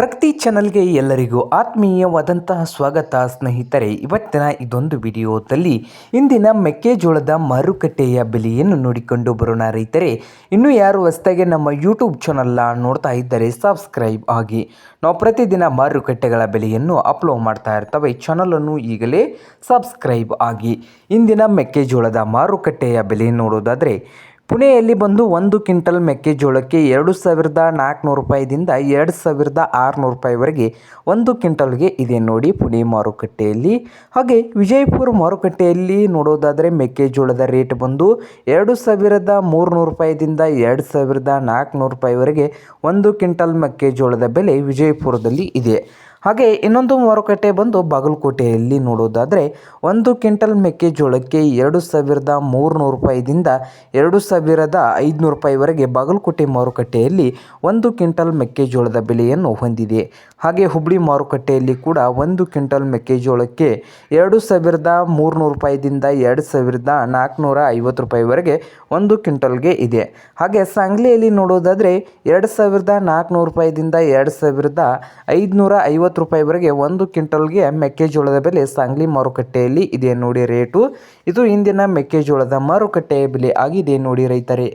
ಪ್ರಗತಿ ಚಾನಲ್ಗೆ ಎಲ್ಲರಿಗೂ ಆತ್ಮೀಯವಾದಂತಹ ಸ್ವಾಗತ, ಸ್ನೇಹಿತರೆ. ಇವತ್ತಿನ ಇದೊಂದು ವಿಡಿಯೋದಲ್ಲಿ ಇಂದಿನ ಮೆಕ್ಕೆಜೋಳದ ಮಾರುಕಟ್ಟೆಯ ಬೆಲೆಯನ್ನು ನೋಡಿಕೊಂಡು ಬರೋಣ ರೈತರೆ. ಇನ್ನೂ ಯಾರು ಹೊಸದಾಗಿ ನಮ್ಮ ಯೂಟ್ಯೂಬ್ ಚಾನಲ್ನ ನೋಡ್ತಾ ಇದ್ದರೆ ಸಬ್ಸ್ಕ್ರೈಬ್ ಆಗಿ. ನಾವು ಪ್ರತಿದಿನ ಮಾರುಕಟ್ಟೆಗಳ ಬೆಲೆಯನ್ನು ಅಪ್ಲೋಡ್ ಮಾಡ್ತಾ ಇರ್ತವೆ. ಚಾನಲನ್ನು ಈಗಲೇ ಸಬ್ಸ್ಕ್ರೈಬ್ ಆಗಿ. ಇಂದಿನ ಮೆಕ್ಕೆಜೋಳದ ಮಾರುಕಟ್ಟೆಯ ಬೆಲೆ ನೋಡೋದಾದರೆ ಪುಣೆಯಲ್ಲಿ ಬಂದು ಒಂದು ಕ್ವಿಂಟಲ್ ಮೆಕ್ಕೆಜೋಳಕ್ಕೆ ಎರಡು ಸಾವಿರದ ನಾಲ್ಕುನೂರು ರೂಪಾಯಿದಿಂದ ಎರಡು ಸಾವಿರದ ಆರುನೂರು ರೂಪಾಯಿವರೆಗೆ ಒಂದು ಕ್ವಿಂಟಲ್ಗೆ ಇದೆ ನೋಡಿ ಪುಣೆ ಮಾರುಕಟ್ಟೆಯಲ್ಲಿ. ಹಾಗೆ ವಿಜಯಪುರ ಮಾರುಕಟ್ಟೆಯಲ್ಲಿ ನೋಡೋದಾದರೆ ಮೆಕ್ಕೆಜೋಳದ ರೇಟ್ ಬಂದು ಎರಡು ಸಾವಿರದ ಮೂರುನೂರು ರೂಪಾಯಿದಿಂದ ಎರಡು ಸಾವಿರದ ನಾಲ್ಕುನೂರು ರೂಪಾಯಿವರೆಗೆ ಒಂದು ಕ್ವಿಂಟಲ್ ಮೆಕ್ಕೆಜೋಳದ ಬೆಲೆ ವಿಜಯಪುರದಲ್ಲಿ ಇದೆ. ಹಾಗೆ ಇನ್ನೊಂದು ಮಾರುಕಟ್ಟೆ ಬಂದು ಬಾಗಲಕೋಟೆಯಲ್ಲಿ ನೋಡೋದಾದರೆ ಒಂದು ಕ್ವಿಂಟಲ್ ಮೆಕ್ಕೆಜೋಳಕ್ಕೆ ಎರಡು ಸಾವಿರದ ಮೂರುನೂರು ರೂಪಾಯಿದಿಂದ ಎರಡು ಸಾವಿರದ ಐದುನೂರು ರೂಪಾಯಿವರೆಗೆ ಬಾಗಲಕೋಟೆ ಮಾರುಕಟ್ಟೆಯಲ್ಲಿ ಒಂದು ಕ್ವಿಂಟಲ್ ಮೆಕ್ಕೆಜೋಳದ ಬೆಲೆಯನ್ನು ಹೊಂದಿದೆ. ಹಾಗೆ ಹುಬ್ಬಳ್ಳಿ ಮಾರುಕಟ್ಟೆಯಲ್ಲಿ ಕೂಡ ಒಂದು ಕ್ವಿಂಟಲ್ ಮೆಕ್ಕೆಜೋಳಕ್ಕೆ ಎರಡು ಸಾವಿರದ ಮೂರುನೂರು ರೂಪಾಯಿದಿಂದ ಎರಡು ಸಾವಿರದ ನಾಲ್ಕುನೂರ ಐವತ್ತು ರೂಪಾಯಿವರೆಗೆ ಒಂದು ಕ್ವಿಂಟಲ್ಗೆ ಇದೆ. ಹಾಗೆ ಸಾಂಗ್ಲಿಯಲ್ಲಿ ನೋಡೋದಾದರೆ ಎರಡು ಸಾವಿರದ ನಾಲ್ಕುನೂರು ರೂಪಾಯಿದಿಂದ ಎರಡು ಸಾವಿರದ ಐದುನೂರ ಐವತ್ತು ರೂಪಾಯಿವರೆಗೆ ಒಂದು ಕ್ವಿಂಟಲ್ಗೆ ಮೆಕ್ಕೆಜೋಳದ ಬೆಲೆ ಸಾಂಗ್ಲಿ ಮಾರುಕಟ್ಟೆಯಲ್ಲಿ ಇದೆ ನೋಡಿ ರೇಟು. ಇದು ಇಂದಿನ ಮೆಕ್ಕೆಜೋಳದ ಮಾರುಕಟ್ಟೆಯ ಬೆಲೆ ಆಗಿದೆ ನೋಡಿ ರೈತರೇ.